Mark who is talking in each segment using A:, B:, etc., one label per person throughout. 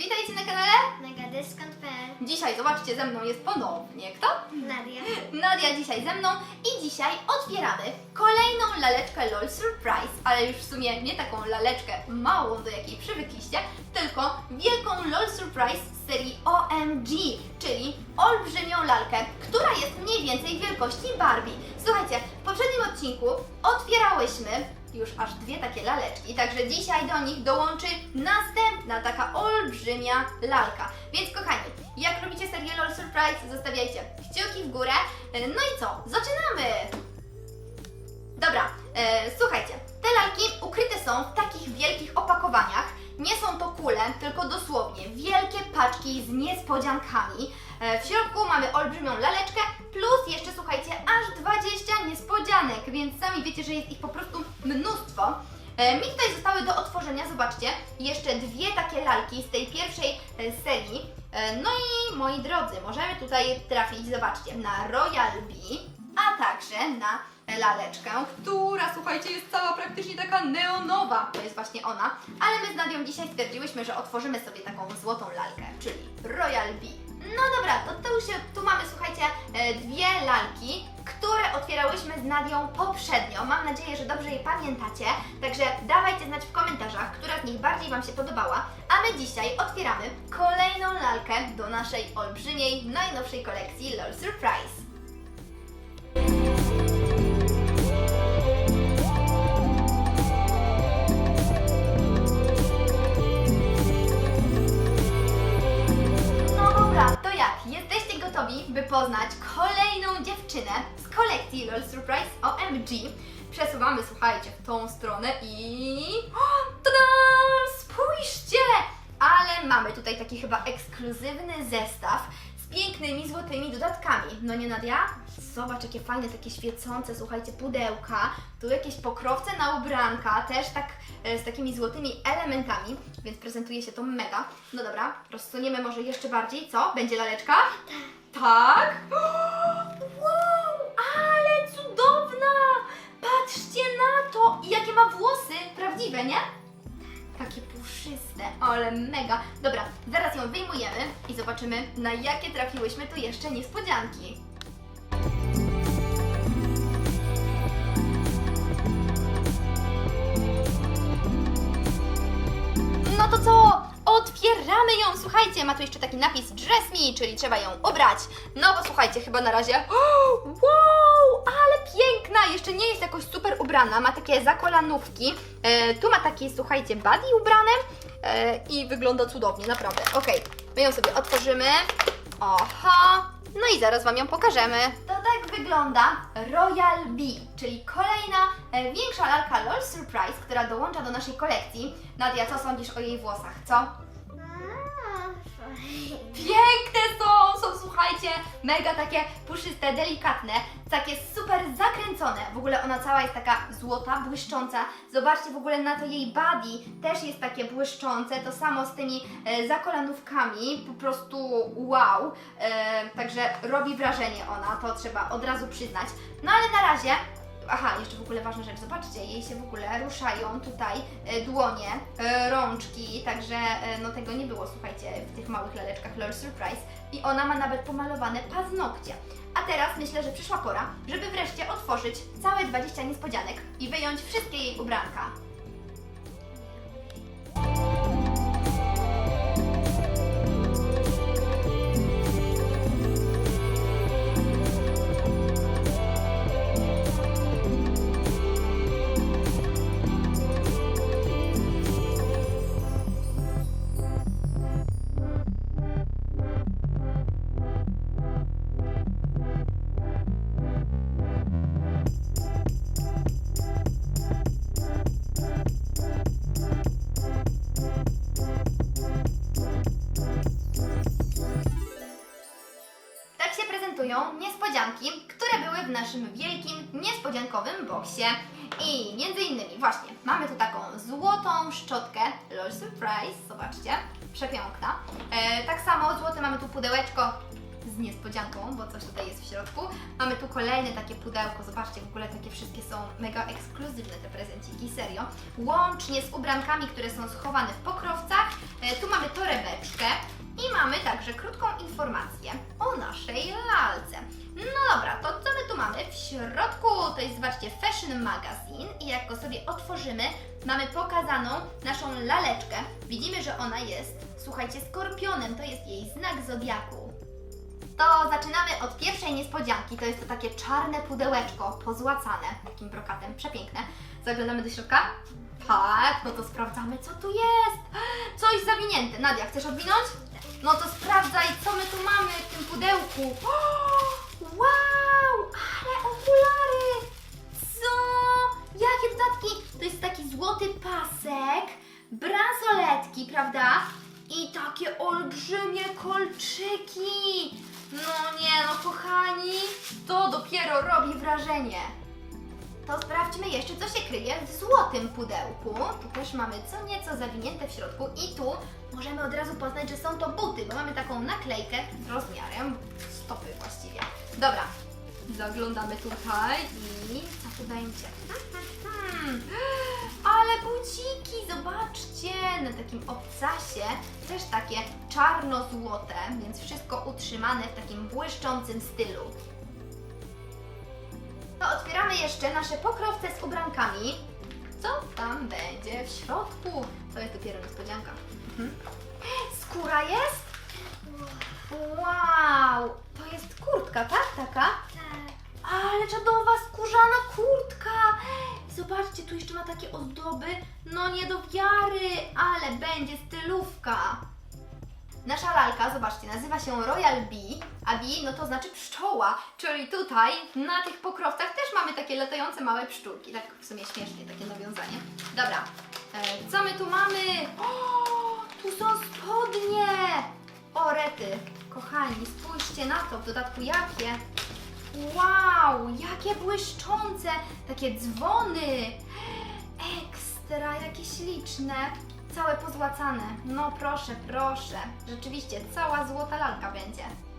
A: witajcie na kanale.
B: Megadyskont.pl
A: Dzisiaj, zobaczcie, ze mną jest ponownie kto?
B: Nadia.
A: Nadia dzisiaj ze mną i dzisiaj otwieramy kolejną laleczkę LOL Surprise, ale już w sumie nie taką laleczkę małą, do jakiej przywykliście, tylko wielką LOL Surprise z serii OMG, czyli olbrzymią lalkę, która jest mniej więcej wielkości Barbie. Słuchajcie, w poprzednim odcinku otwierałyśmy już aż dwie takie laleczki, także dzisiaj do nich dołączy następna taka olbrzymia lalka. Więc kochani, jak lubicie serię LOL Surprise, zostawiajcie kciuki w górę. No i co? Zaczynamy! Dobra, e, słuchajcie, te lalki ukryte są w takich wielkich opakowaniach. Nie są to kule, tylko dosłownie wielkie paczki z niespodziankami. E, w środku mamy olbrzymią laleczkę, plus jeszcze słuchajcie, aż 20 niespodzianek, więc sami wiecie, że jest ich po prostu mnóstwo. E, Mi tutaj zostały do otworzenia, zobaczcie, jeszcze dwie takie lalki z tej pierwszej e, serii. No i moi drodzy, możemy tutaj trafić, zobaczcie, na Royal Bee, a także na laleczkę, która słuchajcie jest cała praktycznie taka neonowa. To jest właśnie ona, ale my z Nadią dzisiaj stwierdziłyśmy, że otworzymy sobie taką złotą lalkę, czyli Royal Bee. No dobra, to, się, tu mamy słuchajcie e, dwie lalki, które otwierałyśmy z Nadią poprzednio. Mam nadzieję, że dobrze je pamiętacie, także dawajcie znać w komentarzach, która z nich bardziej Wam się podobała, a my dzisiaj otwieramy kolejną lalkę do naszej olbrzymiej, najnowszej kolekcji LOL Surprise. Przesuwamy, słuchajcie, w tą stronę i... O, tada! Spójrzcie! Ale mamy tutaj taki chyba ekskluzywny zestaw z pięknymi, złotymi dodatkami. No nie Nadia? Zobacz, jakie fajne, takie świecące, słuchajcie, pudełka. Tu jakieś pokrowce na ubranka, też tak e, z takimi złotymi elementami, więc prezentuje się to mega. No dobra, rozsuniemy może jeszcze bardziej. Co? Będzie laleczka? Tak. Wow, ale cudowna! Patrzcie na to! Jakie ma włosy! Prawdziwe, nie? Takie puszyste, ale mega. Dobra, zaraz ją wyjmujemy i zobaczymy, na jakie trafiłyśmy tu jeszcze niespodzianki. No to co? Otwieramy ją! Słuchajcie, ma tu jeszcze taki napis Dress Me, czyli trzeba ją ubrać. No bo słuchajcie, chyba na razie. Wow, piękna! Jeszcze nie jest jakoś super ubrana, ma takie zakolanówki. E, tu ma takie, słuchajcie, body ubrane e, i wygląda cudownie, naprawdę. Okej, my ją sobie otworzymy. Oha! No i zaraz Wam ją pokażemy. To tak wygląda Royal Bee, czyli kolejna e, większa lalka LOL Surprise, która dołącza do naszej kolekcji. Nadia, co sądzisz o jej włosach, co? Piękne są, są słuchajcie, mega takie puszyste, delikatne, takie super zakręcone. W ogóle ona cała jest taka złota, błyszcząca. Zobaczcie w ogóle na to jej body, też jest takie błyszczące. To samo z tymi e, zakolanówkami, po prostu wow. E, także robi wrażenie ona, to trzeba od razu przyznać. No ale na razie Aha, jeszcze w ogóle ważna rzecz, zobaczcie, jej się w ogóle ruszają tutaj e, dłonie, e, rączki, także e, no tego nie było, słuchajcie, w tych małych laleczkach LOL Surprise i ona ma nawet pomalowane paznokcie. A teraz myślę, że przyszła pora, żeby wreszcie otworzyć całe 20 niespodzianek i wyjąć wszystkie jej ubranka. Niespodzianki, które były w naszym wielkim, niespodziankowym boksie. I między innymi właśnie mamy tu taką złotą szczotkę LOL Surprise, zobaczcie, przepiękna. E, tak samo złote mamy tu pudełeczko z niespodzianką, bo coś tutaj jest w środku. Mamy tu kolejne takie pudełko, zobaczcie, w ogóle takie wszystkie są mega ekskluzywne te prezenciki, serio. Łącznie z ubrankami, które są schowane w pokrowcach. E, tu mamy torebeczkę i mamy także krótką informację o naszej lalce. No dobra, to co my tu mamy? W środku to jest, zobaczcie, Fashion Magazine i jak go sobie otworzymy, mamy pokazaną naszą laleczkę. Widzimy, że ona jest, słuchajcie, skorpionem, to jest jej znak zodiaku. To zaczynamy od pierwszej niespodzianki. To jest to takie czarne pudełeczko, pozłacane takim brokatem, przepiękne. Zaglądamy do środka? Tak, no to sprawdzamy, co tu jest. Coś zawinięte. Nadia, chcesz odwinąć? No to sprawdzaj, co my tu mamy w tym pudełku. O, wow, ale okulary! Co? Jakie dodatki? To jest taki złoty pasek, bransoletki, prawda? I takie olbrzymie kolczyki. No nie, no kochani, to dopiero robi wrażenie. To sprawdźmy jeszcze, co się kryje w złotym pudełku. Tu też mamy co nieco zawinięte w środku i tu możemy od razu poznać, że są to buty, bo mamy taką naklejkę z rozmiarem stopy właściwie. Dobra, zaglądamy tutaj i co tu będzie? Hmm, ale buciki, zobaczcie, na takim obcasie też takie czarno-złote, więc wszystko utrzymane w takim błyszczącym stylu. To otwieramy jeszcze nasze pokrowce z ubrankami. Co tam będzie w środku? To jest dopiero niespodzianka. Mhm. Skóra jest? Wow! To jest kurtka, tak? Taka? Ale czadowa skórzana kurtka! Zobaczcie, tu jeszcze ma takie ozdoby. No nie do wiary, ale będzie stylówka. Nasza lalka, zobaczcie, nazywa się Royal Bee, a bee no to znaczy pszczoła, czyli tutaj na tych pokrowcach też mamy takie latające małe pszczółki, tak w sumie śmiesznie takie nawiązanie. Dobra, e, co my tu mamy? O, tu są spodnie! O rety, kochani, spójrzcie na to, w dodatku jakie. Wow, jakie błyszczące, takie dzwony. Ekstra, jakie śliczne. Całe pozłacane. No proszę, proszę. Rzeczywiście, cała złota lalka będzie.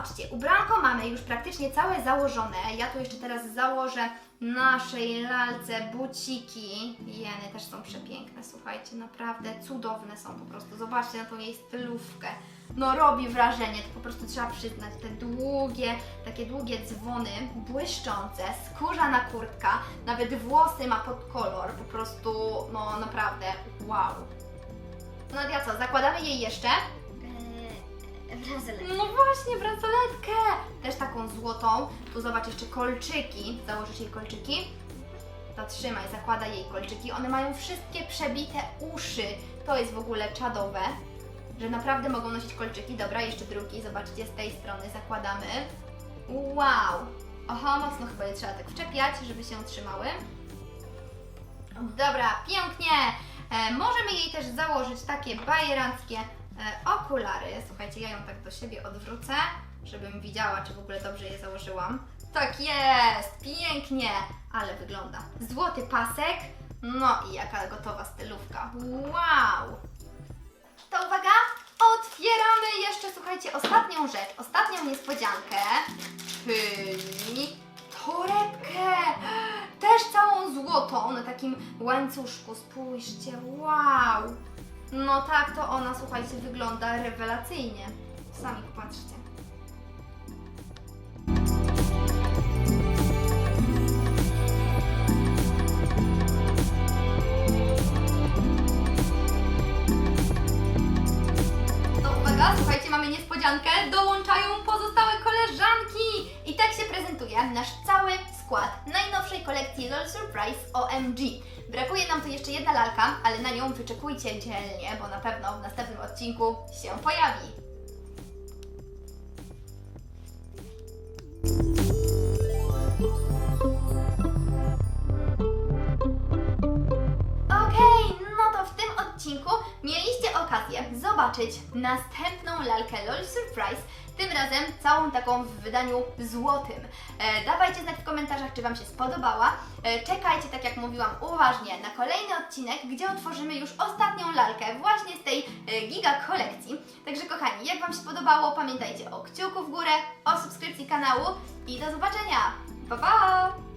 A: Zobaczcie, ubranko mamy już praktycznie całe założone. Ja tu jeszcze teraz założę naszej lalce buciki. Jeny też są przepiękne, słuchajcie, naprawdę cudowne są po prostu. Zobaczcie na tą jej stylówkę. No robi wrażenie, to po prostu trzeba przyznać. Te długie, takie długie dzwony, błyszczące, skórzana kurtka, nawet włosy ma pod kolor, po prostu, no naprawdę, wow. Nadia, co, zakładamy jej jeszcze?
B: Bransoletkę.
A: No właśnie, bransoletkę! Też taką złotą. Tu zobacz jeszcze kolczyki. Założysz jej kolczyki? To trzymaj, zakłada jej kolczyki. One mają wszystkie przebite uszy. To jest w ogóle czadowe, że naprawdę mogą nosić kolczyki. Dobra, jeszcze drugi, zobaczcie, z tej strony zakładamy. Wow! Oho, mocno chyba je trzeba tak wczepiać, żeby się trzymały. Dobra, pięknie! E, możemy jej też założyć takie bajeranckie okulary. Słuchajcie, ja ją tak do siebie odwrócę, żebym widziała, czy w ogóle dobrze je założyłam. Tak jest! Pięknie! Ale wygląda. Złoty pasek. No i jaka gotowa stylówka. Wow! To uwaga, otwieramy jeszcze, słuchajcie, ostatnią rzecz, ostatnią niespodziankę, czyli torebkę. Też całą złotą na takim łańcuszku. Spójrzcie, wow! No tak to ona, słuchajcie, wygląda rewelacyjnie. Sami popatrzcie. To uwaga, słuchajcie, mamy niespodziankę. Dołączają pozostałe koleżanki. I tak się prezentuje nasz cały skład najnowszej kolekcji LOL Surprise OMG. Brakuje nam tu jeszcze jedna lalka, ale na nią wyczekujcie dzielnie, bo na pewno w następnym odcinku się pojawi. Okej, no to w tym odcinku mieliście okazję zobaczyć następną lalkę LOL Surprise, razem całą taką w wydaniu złotym. E, dawajcie znać w komentarzach, czy Wam się spodobała. E, czekajcie, tak jak mówiłam, uważnie na kolejny odcinek, gdzie otworzymy już ostatnią lalkę właśnie z tej e, giga kolekcji. Także kochani, jak Wam się podobało, pamiętajcie o kciuku w górę, o subskrypcji kanału i do zobaczenia. Pa, pa!